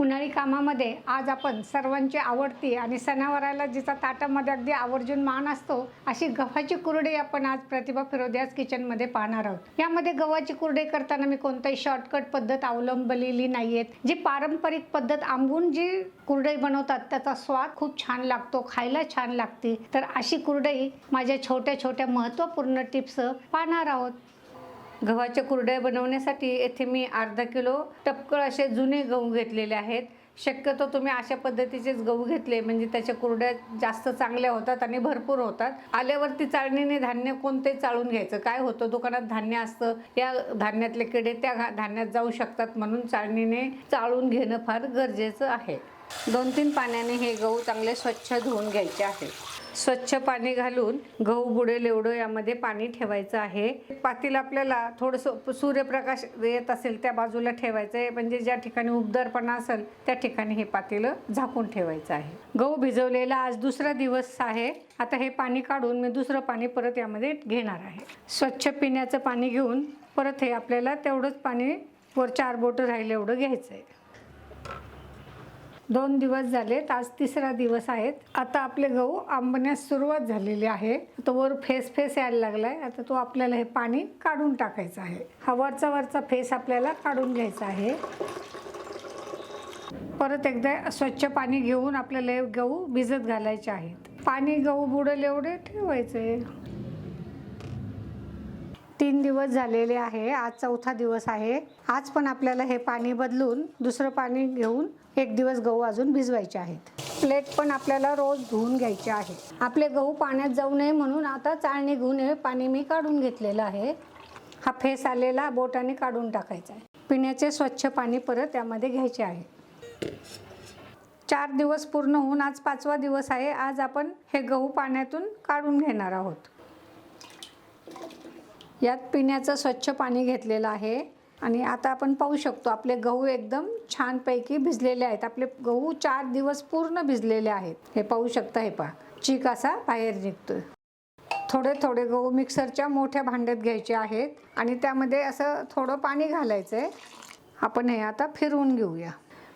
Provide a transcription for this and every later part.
उन्हाळी कामामध्ये आज आपण सर्वांची आवडती आणि सणावाराला जिचा ताटामध्ये अगदी आवर्जून मान असतो अशी गव्हाची कुरडई आपण आज प्रतिभा फिरोद्यास किचनमध्ये पाहणार आहोत. यामध्ये गव्हाची कुरडे करताना मी कोणताही शॉर्टकट पद्धत अवलंबलेली नाही आहेत जी पारंपरिक पद्धत आंबून जी कुरडई बनवतात त्याचा स्वाद खूप छान लागतो खायला छान लागते. तर अशी कुरडई माझ्या छोट्या छोट्या महत्त्वपूर्ण टिप्स पाहणार आहोत. गव्हाच्या कुरड्या बनवण्यासाठी येथे मी अर्धा किलो टपकळ असे जुने गहू घेतलेले आहेत. शक्यतो तुम्ही अशा पद्धतीचेच गहू घेतले म्हणजे त्याच्या कुरड्या जास्त चांगल्या होतात आणि भरपूर होतात. आल्यावरती चाळणीने धान्य कोणते चाळून घ्यायचं? काय होतं? दुकानात धान्य असतं. या धान्यातले किडे त्या घा- धान्यात जाऊ शकतात म्हणून चाळणीने चाळून घेणं फार गरजेचं आहे. दोन तीन पाण्याने हे गहू चांगले स्वच्छ धुवून घ्यायचे आहे. स्वच्छ पाणी घालून गहू बुडेल एवढं यामध्ये पाणी ठेवायचं आहे. पातील आपल्याला थोडंसं सूर्यप्रकाश येत असेल त्या बाजूला ठेवायचं आहे म्हणजे ज्या ठिकाणी उबदारपणा असेल त्या ठिकाणी हे पातेलं झाकून ठेवायचं आहे. गहू भिजवलेला आज दुसरा दिवस आहे. आता हे पाणी काढून मी दुसरं पाणी परत यामध्ये घेणार आहे. स्वच्छ पिण्याचं पाणी घेऊन परत हे आपल्याला तेवढंच पाणी वर चार बोटं राहील एवढं घ्यायचं आहे दोन दिवस झालेत आज तिसरा दिवस आहेत. आता आपले गहू आंबण्यास सुरुवात झालेली आहे. तो वर फेस फेस यायला लागलाय. आता तो आपल्याला हे पाणी काढून टाकायचं आहे. हा वरचा वरचा फेस आपल्याला काढून घ्यायचा आहे. परत एकदा स्वच्छ पाणी घेऊन आपल्याला हे गहू भिजत घालायचे आहेत. पाणी गहू बुडेल एवढे ठेवायचे. तीन दिवस झालेले आहे. आज चौथा दिवस आहे. आज पण आपल्याला हे पाणी बदलून दुसरं पाणी घेऊन एक दिवस गहू अजून भिजवायचे आहेत. प्लेट पण आपल्याला रोज धुवून घ्यायचे आहे. आपले गहू पाण्यात जाऊ नये म्हणून आता चाळणी घेऊन हे पाणी मी काढून घेतलेलं आहे. हा फेस आलेला बोटाने काढून टाकायचा आहे. पिण्याचे स्वच्छ पाणी परत त्यामध्ये घ्यायचे आहे. चार दिवस पूर्ण होऊन आज पाचवा दिवस आहे. आज आपण हे गहू पाण्यातून काढून घेणार आहोत. यात पिण्याचं स्वच्छ पाणी घेतलेलं आहे. आणि आता आपण पाहू शकतो आपले गहू एकदम छानपैकी भिजलेले आहेत. आपले गहू चार दिवस पूर्ण भिजलेले आहेत. हे पाहू शकता हे पहा. चीक असा बाहेर निघतोय. थोडे थोडे गहू मिक्सरच्या मोठ्या भांड्यात घ्यायचे आहेत आणि त्यामध्ये असं थोडं पाणी घालायचं आहे आपण हे आता फिरवून घेऊया.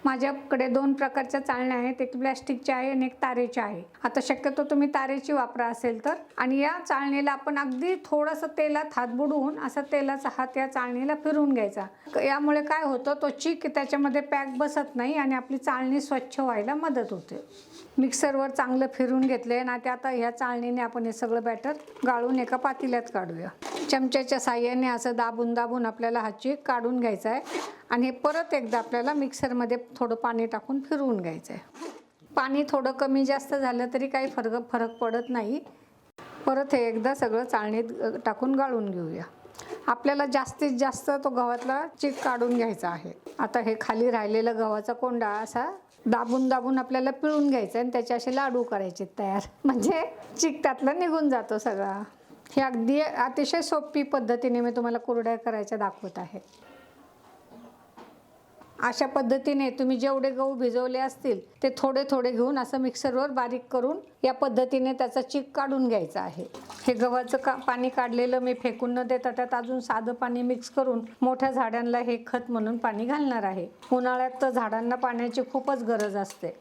माझ्याकडे दोन प्रकारच्या चाळण्या आहेत. एक प्लॅस्टिकच्या आहे आणि एक तारेच्या आहे. आता शक्यतो तुम्ही तारेची वापरा असेल तर. आणि या चाळणीला आपण अगदी थोडंसं तेलात हात बुडवून असा तेलाचा हात या चाळणीला फिरून घ्यायचा. यामुळे काय होतं तो चीक त्याच्यामध्ये पॅक बसत नाही आणि आपली चाळणी स्वच्छ व्हायला मदत होते. मिक्सरवर चांगलं फिरून घेतले ना ते आता ह्या चाळणीने आपण हे सगळं बॅटर गाळून एका पातेल्यात काढूया. चमच्याच्या साह्याने असं दाबून दाबून आपल्याला हा चीक काढून घ्यायचा आहे आणि हे परत एकदा आपल्याला मिक्सरमध्ये थोडं पाणी टाकून फिरवून घ्यायचं आहे पाणी थोडं कमी जास्त झालं तरी काही फरक फरक पडत नाही. परत हे एकदा सगळं चाळणीत टाकून गाळून घेऊया. आपल्याला जास्तीत जास्त तो गव्हातला चीक काढून घ्यायचा आहे. आता हे खाली राहिलेला गव्हाचा कोंडा असा दाबून दाबून आपल्याला पिळून घ्यायचा आणि त्याचे असे लाडू करायचे तयार. म्हणजे चिक त्यातला निघून जातो सगळा. ही अगदी अतिशय सोपी पद्धतीने मी तुम्हाला कुरड्या करायच्या दाखवत आहे. अशा पद्धतीने तुम्ही जेवढे गहू भिजवले असतील ते थोडे थोडे घेऊन असं मिक्सरवर बारीक करून या पद्धतीने त्याचा चीक काढून घ्यायचा आहे. हे गव्हाचं का पाणी काढलेलं मी फेकून न देता त्यात अजून साधं पाणी मिक्स करून मोठ्या झाडांना हे खत म्हणून पाणी घालणार आहे. उन्हाळ्यात तर झाडांना पाण्याची खूपच गरज असते.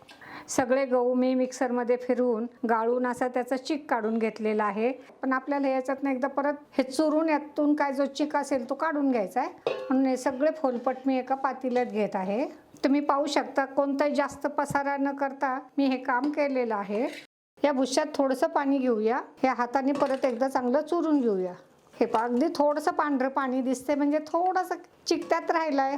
सगळे गहू मी मिक्सरमध्ये फिरवून गाळून असा त्याचा चिक काढून घेतलेला आहे. पण आपल्याला याच्यातनं एकदा परत हे चुरून यातून काय जो चिक असेल तो काढून घ्यायचा आहे. म्हणून हे सगळे फोलपट मी एका पातेल्यात घेत आहे. तुम्ही पाहू शकता कोणताही जास्त पसारा न करता मी हे काम केलेलं आहे. या भुश्यात थोडंसं पाणी घेऊया. हे हाताने परत एकदा चांगलं चुरून घेऊया. हे पा अगदी थोडंसं पांढरं पाणी दिसते म्हणजे थोडंसं चिकत्यात राहिलं आहे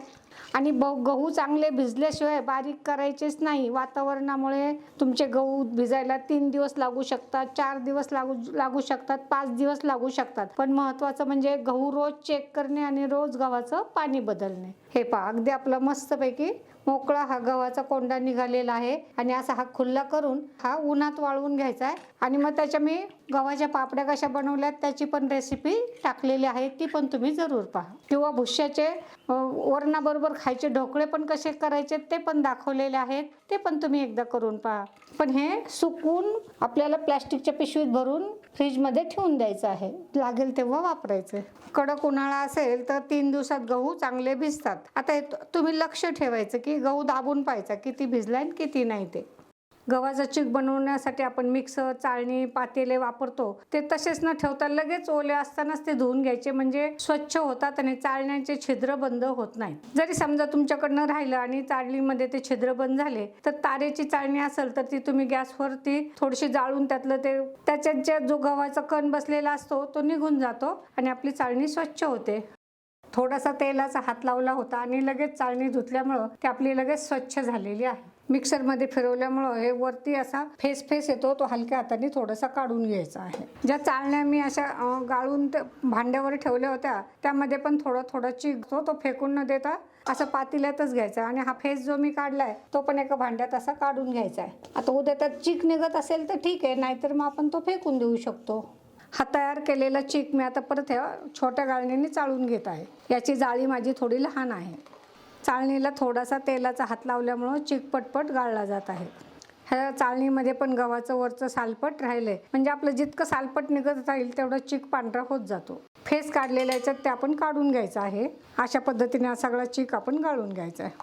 आणि ब गहू चांगले भिजल्याशिवाय बारीक करायचेच नाही. वातावरणामुळे तुमचे गहू भिजायला तीन दिवस लागू शकतात चार दिवस लागू लागू शकतात पाच दिवस लागू शकतात. पण महत्त्वाचं म्हणजे गहू रोज चेक करणे आणि रोज गव्हाचं पाणी बदलणे. हे पहा अगदी आपलं मस्तपैकी मोकळा हा गव्हाचा कोंडा निघालेला आहे आणि असा हा खुल्ला करून हा उन्हात वाळवून घ्यायचा आहे. आणि मग त्याच्या मी गव्हाच्या पापड्या कशा बनवल्यात त्याची पण रेसिपी टाकलेली आहे ती पण तुम्ही जरूर पहा. किंवा भुश्याचे वरणाबरोबर त्याचबरोबर खायचे ढोकळे पण कसे करायचे ते पण दाखवलेले आहेत. ते पण तुम्ही एकदा करून पहा. पण हे सुकून आपल्याला प्लॅस्टिकच्या पिशवीत भरून फ्रीजमध्ये ठेवून द्यायचं आहे. लागेल तेव्हा वापरायचं. कडक उन्हाळा असेल तर तीन दिवसात गहू चांगले भिजतात. आता तुम्ही लक्ष ठेवायचं की गहू दाबून पाहायचा किती भिजलाय किती नाही ते. गव्हाचा चीक बनवण्यासाठी आपण मिक्सर चाळणी पातेले वापरतो. ते तसेच न ठेवता लगेच ओले असतानाच ते धुवून घ्यायचे. म्हणजे स्वच्छ होतात आणि चाळण्याचे छिद्र बंद होत नाहीत. जरी समजा तुमच्याकडनं राहिलं आणि चाळणीमध्ये ते छिद्र बंद झाले तर तारेची चाळणी असेल तर ती तुम्ही गॅसवरती थोडीशी जाळून त्यातलं ते त्याच्यात ज्या जो गव्हाचा कण बसलेला असतो तो निघून जातो आणि आपली चाळणी स्वच्छ होते. थोडासा तेलाचा हात लावला होता आणि लगेच चाळणी धुतल्यामुळं ती आपली लगेच स्वच्छ झालेली आहे. मिक्सरमध्ये फिरवल्यामुळं हे वरती असा फेस फेस येतो तो हलक्या हाताने थोडासा काढून घ्यायचा आहे. ज्या चाळण्या मी अशा गाळून भांड्यावर ठेवल्या होत्या त्यामध्ये पण थोडा थोडा चिकतो तो फेकून न देता असं पातेल्यातच घ्यायचा आणि हा फेस जो मी काढलाय तो पण एका भांड्यात असा काढून घ्यायचा आहे. आता उद्या त्यात चीक निघत असेल तर ठीक आहे नाहीतर मग आपण तो फेकून देऊ शकतो. हा तयार केलेला चीक मी आता परत ह्या छोट्या गाळणीने चाळून घेत आहे. याची जाळी माझी थोडी लहान आहे. चाळणीला थोडासा तेलाचा हात लावल्यामुळं चीक पटपट गाळला जात आहे. ह्या चाळणीमध्ये पण गव्हाचं वरचं सालपट राहिलंय. म्हणजे आपलं जितकं सालपट निघत राहील तेवढं चीक पांढरा होत जातो. फेस काढलेल्या याच्यात ते आपण काढून घ्यायचं आहे. अशा पद्धतीने हा सगळा चीक आपण गाळून घ्यायचा आहे.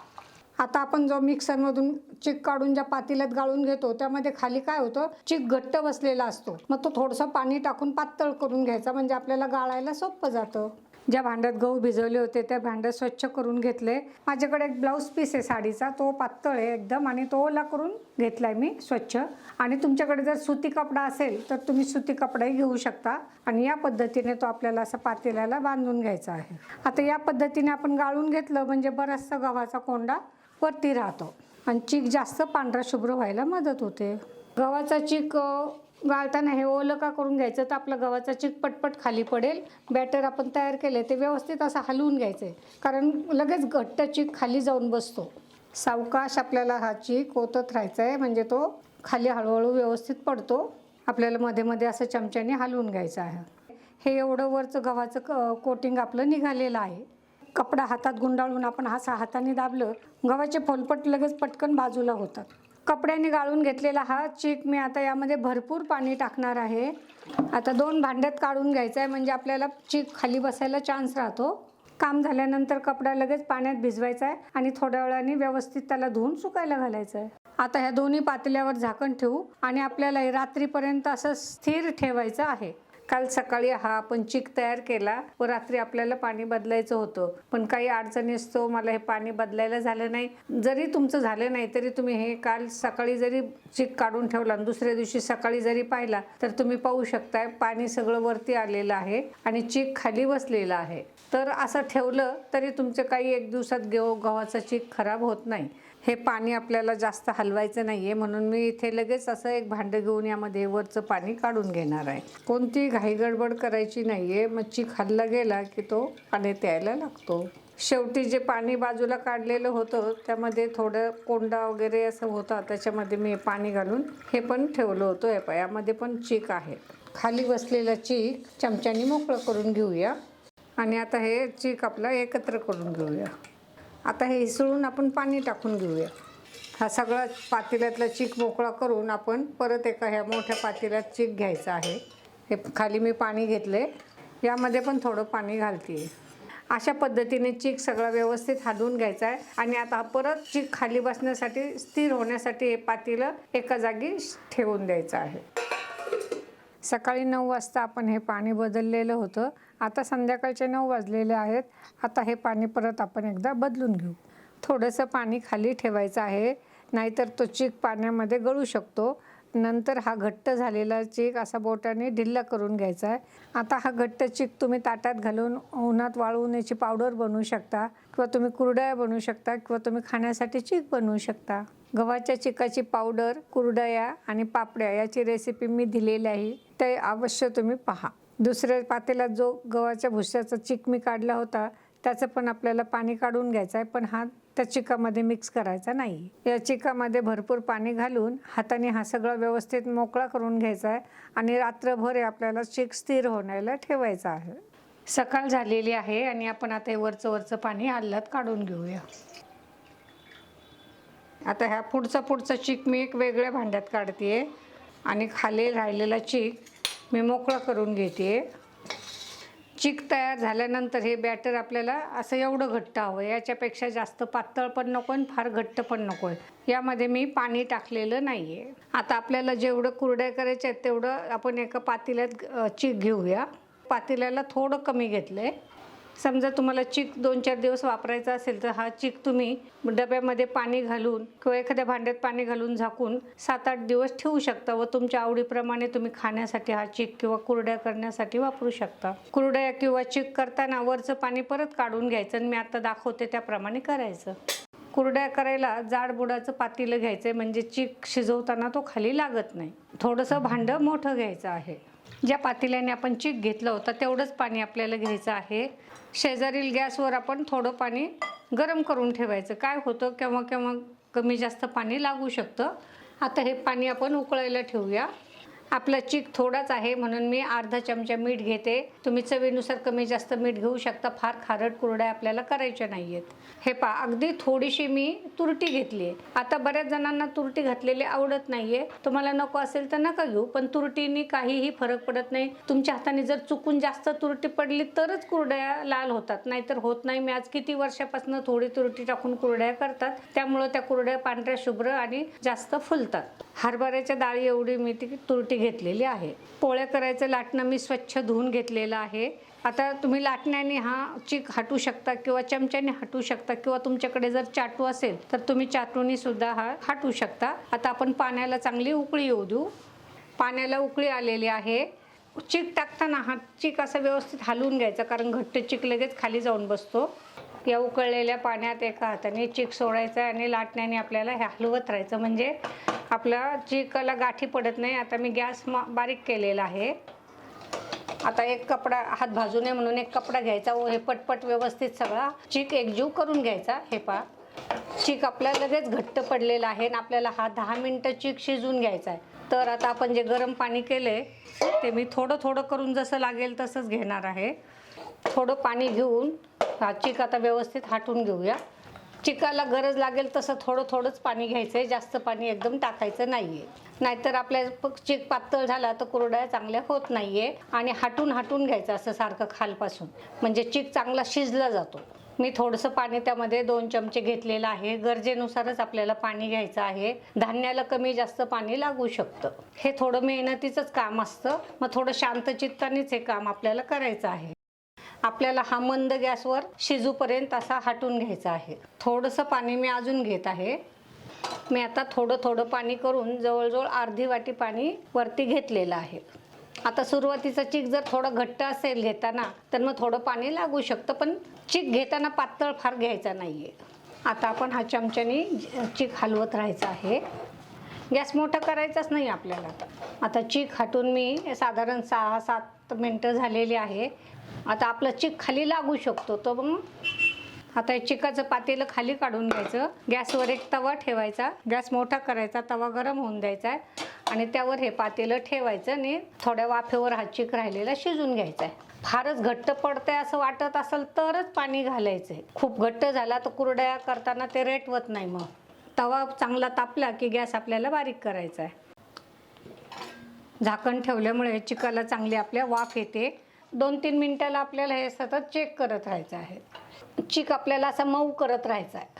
आता आपण जो मिक्सरमधून चिक काढून ज्या पातेल्यात गाळून घेतो त्यामध्ये खाली काय होतं? चिक घट्ट बसलेला असतो. मग तो थोडंसं पाणी टाकून पातळ करून घ्यायचा. म्हणजे आपल्याला गाळायला सोपं जातं. ज्या भांड्यात गहू भिजवले होते त्या भांड्यात स्वच्छ करून घेतले. माझ्याकडे एक ब्लाऊज पीस आहे साडीचा तो पातळ आहे एकदम आणि तो ओला करून घेतलाय मी स्वच्छ. आणि तुमच्याकडे जर सुती कपडा असेल तर तुम्ही सुती कपडाही घेऊ शकता. आणि या पद्धतीने तो आपल्याला असं पातेल्याला बांधून घ्यायचा आहे. आता या पद्धतीने आपण गाळून घेतलं म्हणजे बराचसा गव्हाचा कोंडा वरती राहतो. आणि चीक जास्त पांढरा शुभ्र व्हायला मदत होते. गव्हाचा चीक गाळताना हे ओलं का करून घ्यायचं तर आपला गव्हाचा चीक पटपट खाली पडेल. बॅटर आपण तयार केले ते व्यवस्थित असं हलवून घ्यायचं आहे कारण लगेच घट्ट चीक खाली जाऊन बसतो. सावकाश आपल्याला हा चीक ओतत राहायचा आहे म्हणजे तो खाली हळूहळू व्यवस्थित पडतो. आपल्याला मध्ये मध्ये असं चमच्याने हलवून घ्यायचं आहे. हे एवढं वरचं गव्हाचं क कोटिंग आपलं निघालेलं आहे. कपडा हातात गुंडाळून आपण हा हाताने दाबलं गव्हाचे फोलपट लगेच पटकन बाजूला होतात. कपड्याने गाळून घेतलेला हा चीक मी आता यामध्ये भरपूर पाणी टाकणार आहे. आता दोन भांड्यात काढून घ्यायचं आहे म्हणजे आपल्याला चीक खाली बसायला चान्स राहतो. काम झाल्यानंतर कपडा लगेच पाण्यात भिजवायचा आहे आणि थोड्या वेळाने व्यवस्थित त्याला धुवून सुकायला घालायचं आहे आता ह्या दोन्ही पातेल्यावर झाकण ठेवू आणि आपल्याला रात्रीपर्यंत असं स्थिर ठेवायचं आहे. काल सकाळी हा आपण चिक तयार केला व रात्री आपल्याला पाणी बदलायचं होतं. पण काही अडचणी असतो मला हे पाणी बदलायला झालं नाही. जरी तुमचं झालं नाही तरी तुम्ही हे काल सकाळी जरी चिक काढून ठेवला आणि दुसऱ्या दिवशी सकाळी जरी पाहिला तर तुम्ही पाहू शकताय पाणी सगळं वरती आलेलं आहे आणि चिक खाली बसलेला आहे. तर असं ठेवलं तरी तुमचं काही एक दिवसात गव गव्हाचं चीक खराब होत नाही. हे पाणी आपल्याला जास्त हलवायचं नाही आहे म्हणून मी इथे लगेच असं एक भांडं घेऊन यामध्ये वरचं पाणी काढून घेणार आहे. कोणती घाई गडबड करायची नाही आहे मग चीक गेला की तो पाण्यात यायला लागतो. शेवटी जे पाणी बाजूला काढलेलं होतं त्यामध्ये थोडं कोंडा वगैरे असं होता त्याच्यामध्ये मी पाणी घालून हे पण ठेवलं होतं. हे पहा यामध्ये पण चीक आहे. खाली बसलेला चीक चमच्यानी मोकळं करून घेऊया. आणि आता हे चीक आपला एकत्र करून घेऊया. आता हे हिसळून आपण पाणी टाकून घेऊया. हा सगळा पातेल्यातला चीक मोकळा करून आपण परत एका ह्या मोठ्या पातेल्यात चीक घ्यायचा आहे. हे खाली मी पाणी घेतले यामध्ये पण थोडं पाणी घालते अशा पद्धतीने चीक सगळा व्यवस्थित हादून घ्यायचा आहे आणि आता हा परत चीक खाली बसण्यासाठी स्थिर होण्यासाठी हे पातेलं एका जागी ठेवून द्यायचं आहे. सकाळी नऊ वाजता आपण हे पाणी बदललेलं होतं. आता संध्याकाळचे नऊ वाजलेले आहेत. आता हे पाणी परत आपण एकदा बदलून घेऊ. थोडंसं पाणी खाली ठेवायचं आहे. नाहीतर तो चीक पाण्यामध्ये गळू शकतो. नंतर हा घट्ट झालेला चीक असा बोटाने ढिल्ला करून घ्यायचा आहे. आता हा घट्ट चीक तुम्ही ताटात घालून उन्हात वाळवून याची पावडर बनवू शकता किंवा तुम्ही कुरड्या बनवू शकता किंवा तुम्ही खाण्यासाठी चीक बनवू शकता. गव्हाच्या चिकाची पावडर कुरडया आणि पापड्या याची रेसिपी मी दिलेली आहे. ते अवश्य तुम्ही पहा. दुसऱ्या पातेला जो गव्हाच्या भुस्याचा चिक मी काढला होता त्याचं पण आपल्याला पाणी काढून घ्यायचं आहे पण हा त्या चिकामध्ये मिक्स करायचा नाही. या चिकामध्ये भरपूर पाणी घालून हाताने हा सगळा व्यवस्थित मोकळा करून घ्यायचा आहे आणि रात्रभर हे आपल्याला चिक स्थिर होण्याला ठेवायचा आहे. सकाळ झालेली आहे आणि आपण आता हे वरचं वरचं पाणी आल्लात काढून घेऊया. आता ह्या पुढचा पुढचा चीक मी एक वेगळ्या भांड्यात काढते आणि खाली राहिलेला चीक मी मोकळा करून घेते चीक तयार झाल्यानंतर हे बॅटर आपल्याला असं एवढं घट्ट हवं याच्यापेक्षा जास्त पातळ पण नको आणि फार घट्ट पण नको. आहे यामध्ये मी पाणी टाकलेलं नाही आहे आता आपल्याला जेवढं कुरड्या करायच्या आहेत तेवढं आपण एका पातेल्यात चीक घेऊया. पातेल्याला थोडं कमी घेतलं आहे समजा तुम्हाला चिक दोन चार दिवस वापरायचा असेल तर हा चिक तुम्ही डब्यामध्ये पाणी घालून किंवा एखाद्या भांड्यात पाणी घालून झाकून सात आठ दिवस ठेवू शकता व तुमच्या आवडीप्रमाणे तुम्ही खाण्यासाठी हा चिक किंवा कुरड्या करण्यासाठी वापरू शकता. कुरड्या किंवा चिक करताना वरचं पाणी परत काढून घ्यायचं आणि मी आता दाखवते त्याप्रमाणे करायचं. कुरड्या करायला जाड बुडाचं पातेलं घ्यायचं आहे म्हणजे चिक शिजवताना तो खाली लागत नाही. थोडंसं भांडं मोठं घ्यायचं आहे. ज्या पातेल्याने आपण चीक घेतलं होतं तेवढंच पाणी आपल्याला घ्यायचं आहे. शेजारील गॅसवर आपण थोडं पाणी गरम करून ठेवायचं. काय होतं केव्हा केव्हा कमी जास्त पाणी लागू शकतं. आता हे पाणी आपण उकळायला ठेवूया. आपला चिक थोडाच आहे म्हणून मी अर्धा चमचा मीठ घेते. तुम्ही चवीनुसार कमी जास्त मीठ घेऊ शकता. फार खारट कुरड्या आपल्याला करायच्या नाही आहेत हे पा अगदी थोडीशी मी तुरटी घेतली आहे. आता बऱ्याच जणांना तुरटी घातलेली आवडत नाही आहे तुम्हाला नको असेल तर नका घेऊ पण तुरटीने काहीही फरक पडत नाही. तुमच्या हाताने जर चुकून जास्त तुरटी पडली तरच कुरड्या लाल होतात. नाहीतर होत नाही. मी आज किती वर्षापासून थोडी तुरटी टाकून कुरड्या करतात. त्यामुळं त्या कुरड्या पांढऱ्या शुभ्र आणि जास्त फुलतात. हरभऱ्याच्या डाळी एवढी मी ती तुरटी घेतलेली आहे. पोळ्या करायचं लाटणं मी स्वच्छ धुवून घेतलेलं आहे. आता तुम्ही लाटण्याने हा चिक हटू शकता किंवा चमच्याने हटू शकता किंवा तुमच्याकडे जर चाटू असेल तर तुम्ही चाटूनी सुद्धा हा हटू शकता. आता आपण पाण्याला चांगली उकळी येऊ देऊ. पाण्याला उकळी आलेली आहे. चीक टाकताना हा चिक असं व्यवस्थित हलवून घ्यायचा कारण घट्ट चिक लगेच खाली जाऊन बसतो. या उकळलेल्या पाण्यात एका हाताने चीक सोडायचा आणि लाटण्याने आपल्याला हे हलवत राहायचं. म्हणजे आपल्या चिकाला गाठी पडत नाही. आता मी गॅस मा बारीक केलेला आहे. आता एक कपडा हात भाजू नये म्हणून एक कपडा घ्यायचा व हे पटपट व्यवस्थित सगळा चीक एकजीव करून घ्यायचा. हे पा चीक आपल्या लगेच घट्ट पडलेला आहे आणि आपल्याला हा दहा मिनटं चीक शिजून घ्यायचा आहे. तर आता आपण जे गरम पाणी केले ते मी थोडं थोडं करून जसं लागेल तसंच घेणार आहे. थोडं पाणी घेऊन हा चिक आता व्यवस्थित हाटून घेऊया. चिकाला गरज लागेल तसं थोडं थोडंच पाणी घ्यायचं आहे जास्त पाणी एकदम टाकायचं नाही आहे नाहीतर आपल्या चिक पातळ झाला तर कुरड्या चांगल्या होत नाही आहे आणि हाटून हाटून घ्यायचं असं सारखं खालपासून. म्हणजे चिक चांगला शिजला जातो. मी थोडंसं पाणी त्यामध्ये दोन चमचे घेतलेलं आहे. गरजेनुसारच आपल्याला पाणी घ्यायचं आहे. धान्याला कमी जास्त पाणी लागू शकतं. हे थोडं मेहनतीचंच काम असतं. मग थोडं शांत चित्तानेच हे काम आपल्याला करायचं आहे. आपल्याला हा मंद गॅसवर शिजूपर्यंत असा हाटून घ्यायचा आहे. थोडंसं पाणी मी अजून घेत आहे. मी आता थोडं थोडं पाणी करून जवळजवळ अर्धी वाटी पाणी वरती घेतलेलं आहे. आता सुरुवातीचा चीक जर थोडं घट्ट असेल घेताना तर मग थोडं पाणी लागू शकतं पण चीक घेताना पातळ फार घ्यायचा नाही आहे आता आपण हा चमच्याने चीक हलवत राहायचा आहे. गॅस मोठा करायचाच नाही आपल्याला. आता चीक हाटून मी साधारण सहा सात मिनटं झालेली आहे. आता आपलं चिक खाली लागू शकतो तो मग आता हे चिकाचं पातेलं खाली काढून घ्यायचं. गॅसवर एक तवा ठेवायचा. गॅस मोठा करायचा तवा गरम होऊन द्यायचा. आहे आणि त्यावर हे पातेलं ठेवायचं आणि थोड्या वाफेवर हा चिक राहिलेला शिजून घ्यायचा आहे. फारच घट्ट पडतंय असं वाटत असेल तरच पाणी घालायचं आहे खूप घट्ट झाला तर कुरड्या करताना ते रेटवत नाही मग. तवा चांगला तापला की गॅस आपल्याला बारीक करायचा आहे. झाकण ठेवल्यामुळे चिकाला चांगली आपल्या वाफ येते. दोन तीन मिनटाला आपल्याला हे सतत चेक करत राहायचं आहे. चीक आपल्याला असा मऊ करत राहायचा आहे.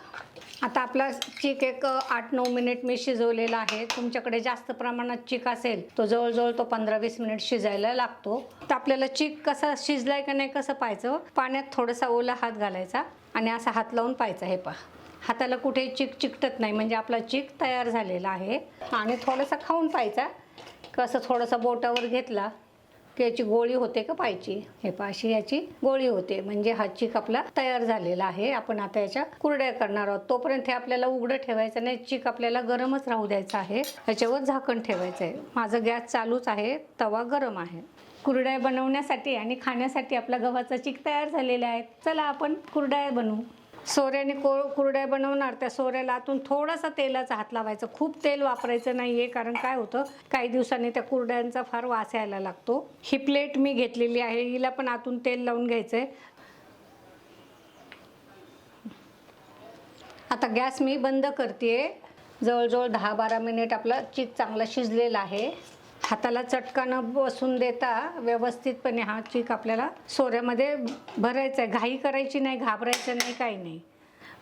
आता आपला चीक एक आठ नऊ मिनिट मी शिजवलेला आहे. तुमच्याकडे जास्त प्रमाणात चीक असेल तो जवळजवळ तो पंधरा वीस मिनिट शिजायला लागतो. तर आपल्याला चीक कसा शिजलाय का नाही कसं पाहायचं? पाण्यात थोडासा ओला हात घालायचा आणि असा हात लावून पाहायचा हे पहा. हाताला कुठे चिक चिकटत नाही म्हणजे आपला चीक तयार झालेला आहे. आणि थोडासा खाऊन पाहायचा. कसं थोडंसं बोटावर घेतला की याची गोळी होते का पायची? हे पाशी याची गोळी होते. म्हणजे हा चिक आपला तयार झालेला आहे. आपण आता याच्या कुरड्या करणार आहोत. तोपर्यंत हे आपल्याला उघडं ठेवायचं नाही. चिक आपल्याला गरमच राहू द्यायचं आहे. याच्यावर झाकण ठेवायचं आहे. माझं गॅस चालूच आहे. तवा गरम आहे. कुरड्या बनवण्यासाठी आणि खाण्यासाठी आपला गव्हाचा चिक तयार झालेला आहे चला आपण कुरड्या बनवू. सोऱ्याने को कुरड्या बनवणार त्या सोऱ्याला आतून थोडासा तेलाचा हात लावायचा. खूप तेल वापरायचं नाही आहे कारण काय होतं काही दिवसांनी त्या कुरड्यांचा फार वास यायला लागतो. ही प्लेट मी घेतलेली आहे हिला पण आतून तेल लावून घ्यायचं आहे आता गॅस मी बंद करते जवळजवळ दहा बारा मिनिट आपला चीज चांगला शिजलेला आहे. हाताला चटका न बसून देता व्यवस्थितपणे हा चीक आपल्याला सोऱ्यामध्ये भरायचा आहे घाई करायची नाही घाबरायचं नाही काही नाही.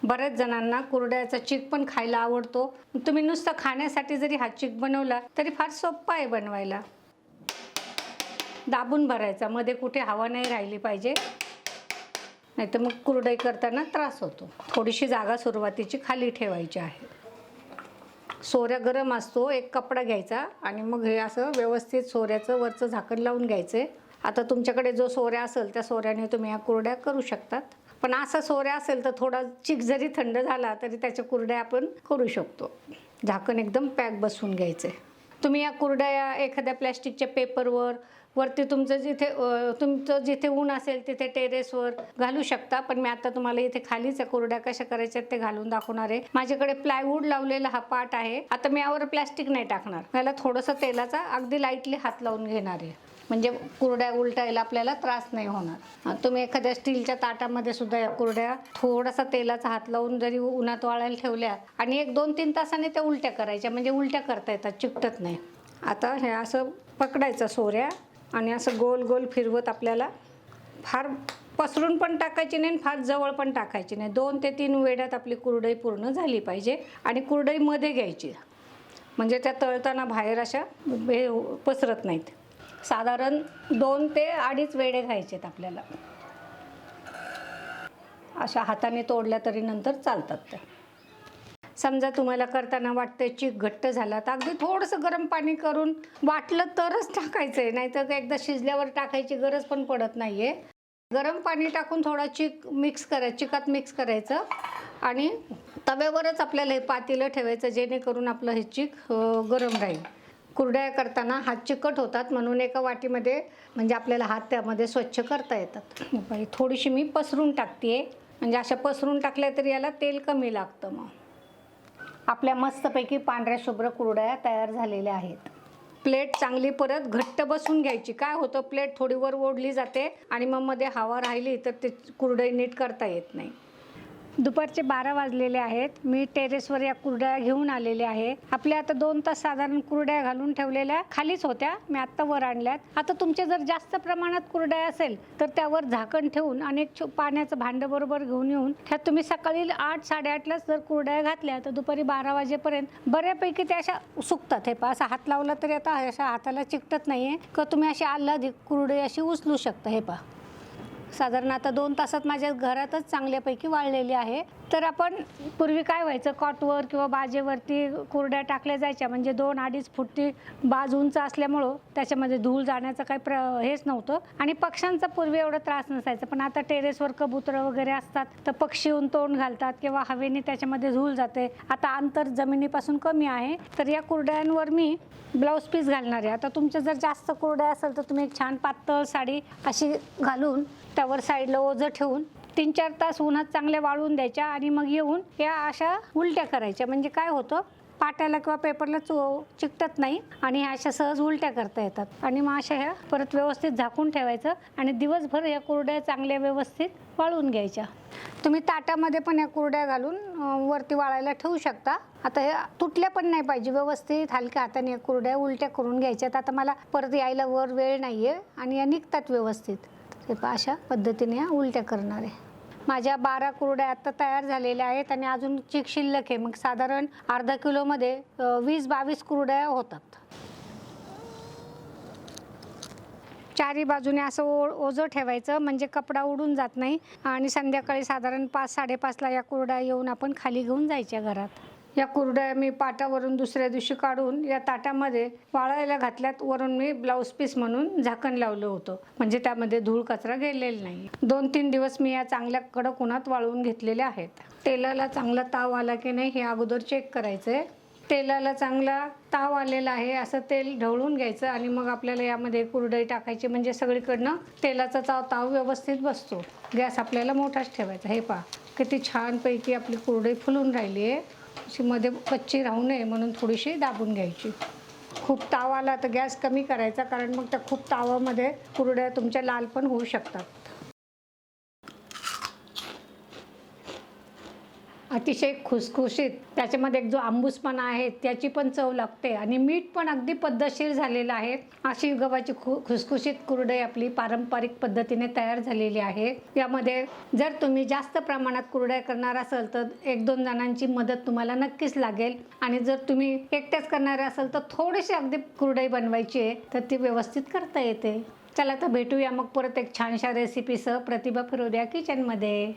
बऱ्याच जणांना कुरड्याचा चीक पण खायला आवडतो. तुम्ही नुसतं खाण्यासाठी जरी हा चीक बनवला तरी फार सोपा आहे बनवायला. दाबून भरायचा मध्ये कुठे हवा नाही राहिली पाहिजे. नाही तर मग कुरडई करताना त्रास होतो. थोडीशी जागा सुरुवातीची खाली ठेवायची आहे. सोऱ्या गरम असतो एक कपडा घ्यायचा आणि मग हे असं व्यवस्थित सोऱ्याचं वरचं झाकण लावून घ्यायचं. आता तुमच्याकडे जो सोऱ्या असेल त्या सोऱ्याने तुम्ही या कुरड्या करू शकतात. पण असा सोऱ्या असेल तर थोडा चिक जरी थंड झाला तरी त्याच्या कुरड्या आपण करू शकतो. झाकण एकदम पॅक बसवून घ्यायचे. तुम्ही या कुरड्या या एखाद्या प्लॅस्टिकच्या पेपरवर वरती तुमचं जिथे तुमचं जिथे ऊन असेल तिथे टेरेसवर घालू शकता पण मी आता तुम्हाला इथे खालीच कोरड्या कुरड्या कशा करायच्या ते घालून दाखवणार आहे. माझ्याकडे प्लायवूड लावलेला हा पाट आहे. आता मी यावर प्लॅस्टिक नाही टाकणार. याला थोडंसं तेलाचा अगदी लाईटली हात लावून घेणार आहे. म्हणजे कुरड्या उलटायला आपल्याला त्रास नाही होणार. तुम्ही एखाद्या स्टीलच्या ताटामध्ये सुद्धा या कुरड्या थोडासा तेलाचा हात लावून जरी उन्हात वाळायला ठेवल्या आणि एक दोन तीन तासाने त्या उलट्या करायच्या म्हणजे उलट्या करता येतात चिकटत नाही. आता हे असं पकडायचं सोऱ्या आणि असं गोल गोल फिरवत आपल्याला फार पसरून पण टाकायची नाही आणि फार जवळ पण टाकायची नाही. दोन ते तीन वेड्यात आपली कुरडई पूर्ण झाली पाहिजे आणि कुरडई मध्ये घ्यायची. म्हणजे त्या तळताना बाहेर अशा हे पसरत नाहीत. साधारण दोन ते अडीच वेडे घ्यायचेत आपल्याला. अशा हाताने तोडल्या तरी नंतर चालतात त्या. समजा तुम्हाला करताना वाटतं चीक घट्ट झाला तर अगदी थोडंसं गरम पाणी करून वाटलं तरच टाकायचं आहे नाहीतर एकदा शिजल्यावर टाकायची गरज पण पडत नाही आहे गरम पाणी टाकून थोडा चिक मिक्स करायचं चिकात मिक्स करायचं आणि तव्यावरच आपल्याला हे पातेलं ठेवायचं जेणेकरून आपलं हे चीक गरम राहील. कुरड्या करताना हात चिकट होतात म्हणून एका वाटीमध्ये म्हणजे आपल्याला हात त्यामध्ये स्वच्छ करता येतात. थोडीशी मी पसरून टाकते म्हणजे अशा पसरून टाकल्या तरी याला तेल कमी लागतं मग. आपल्या मस्तपैकी पांढऱ्या शुभ्र कुरड्या तयार झालेल्या आहेत. प्लेट चांगली परत घट्ट बसून घ्यायची. काय होतं प्लेट थोडीवर ओढली जाते आणि मग मध्ये हवा राहिली तर ते कुरडई नीट करता येत नाही. दुपारचे बारा वाजलेले आहेत. मी टेरेसवर या कुरड्या घेऊन आलेले आहे. आपल्या आता दोन तास साधारण कुरड्या घालून ठेवलेल्या खालीच होत्या. मी आत्ता वर आणल्यात. आता तुमचे जर जास्त प्रमाणात कुरड्या असेल तर त्यावर झाकण ठेवून आणि छो- पाण्याचं भांडं बरोबर घेऊन येऊन त्यात तुम्ही सकाळी आठ साडेआठलाच जर कुरड्या घातल्या तर दुपारी बारा वाजेपर्यंत बऱ्यापैकी त्या अशा सुकतात. हे पहा असा हात लावला तरी आता अशा हाताला चिकटत नाहीये. का तुम्ही अशी आल्हादी कुरडे अशी उचलू शकता? हे पहा. साधारण आता दोन तासात माझ्या घरातच चांगल्यापैकी वाळलेली आहे. तर आपण पूर्वी काय व्हायचं? कॉटवर किंवा बाजेवरती कुरड्या टाकल्या जायच्या. म्हणजे दोन अडीच फुटी बाज उंच असल्यामुळं त्याच्यामध्ये धूळ जाण्याचं काही प्र हेच नव्हतं. आणि पक्ष्यांचा पूर्वी एवढा त्रास नसायचा. पण आता टेरेसवर कबुतरं वगैरे असतात तर पक्षी येऊन तोंड घालतात किंवा हवेने त्याच्यामध्ये धूळ जाते. आता अंतर जमिनीपासून कमी आहे. तर या कुरड्यांवर मी ब्लाऊज पीस घालणार आहे. आता तुमच्या जर जास्त कुरड्या असेल तर तुम्ही एक छान पातळ साडी अशी घालून त्यावर साईडला ओझं ठेवून तीन चार तास उन्हात चांगल्या वाळून द्यायच्या आणि मग येऊन या अशा उलट्या करायच्या. म्हणजे काय होतं पाट्याला किंवा पेपरला चो चिकटत नाही आणि ह्या अशा सहज उलट्या करता येतात. आणि मग अशा ह्या परत व्यवस्थित झाकून ठेवायचं आणि दिवसभर या कुरड्या चांगल्या व्यवस्थित वाळून घ्यायच्या. तुम्ही ताटामध्ये पण या कुरड्या घालून वरती वाळायला ठेवू शकता. आता हे तुटल्या पण नाही पाहिजे व्यवस्थित हलक्या हाताने या कुरड्या उलट्या करून घ्यायच्यात. आता मला परत यायला वर वेळ नाही आहे आणि या निघतात व्यवस्थित. ते पहा अशा पद्धतीने या उलट्या करणार आहे. माझ्या बारा कुरड्या आत्ता तयार झालेल्या आहेत आणि अजून चिक शिल्लक आहे. मग साधारण अर्धा किलोमध्ये वीस बावीस कुरड्या होतात. चारी बाजूने असं ओ ओझं ठेवायचं म्हणजे कपडा उडून जात नाही. आणि संध्याकाळी साधारण पाच साडेपाचला या कुरड्या येऊन आपण खाली घेऊन जायच्या घरात. या कुरड्या मी पाटावरून दुसऱ्या दिवशी काढून या ताटामध्ये वाळायला घातल्यात. वरून मी ब्लाऊज पीस म्हणून झाकण लावलं होतं. म्हणजे त्यामध्ये धूळ कचरा गेलेला नाही. दोन तीन दिवस मी या चांगल्या कडक उन्हात वाळवून घेतलेल्या आहेत. तेलाला चांगला ताव आला की नाही हे अगोदर चेक करायचं आहे तेलाला चांगला ताव आलेला आहे असं तेल ढवळून घ्यायचं आणि मग आपल्याला यामध्ये कुरडई टाकायची. म्हणजे सगळीकडनं तेलाचा ताव ताव व्यवस्थित बसतो. गॅस आपल्याला मोठाच ठेवायचा. हे पहा किती छानपैकी आपली कुरडई फुलून राहिली आहे अशी मध्ये कच्ची राहू नये म्हणून थोडीशी दाबून घ्यायची. खूप ताव आला तर गॅस कमी करायचा कारण मग त्या खूप तावामध्ये कुरड्या तुमच्या लाल पण होऊ शकतात. अतिशय खुसखुशीत त्याच्यामध्ये एक जो आंबूसपणा आहे त्याची पण चव लागते आणि मीठ पण अगदी पद्धतशीर झालेलं आहे. अशी गव्हाची खु खुसखुशीत कुरडई आपली पारंपरिक पद्धतीने तयार झालेली आहे. यामध्ये जर तुम्ही जास्त प्रमाणात कुरडया करणार असाल तर एक दोन जणांची मदत तुम्हाला नक्कीच लागेल. आणि जर तुम्ही एकट्याच करणारे असाल तर थोडीशी अगदी कुरडई बनवायची आहे तर ती व्यवस्थित करता येते. चला तर भेटूया मग परत एक छानशा रेसिपीसह प्रतिभा फिरोद्या किचनमध्ये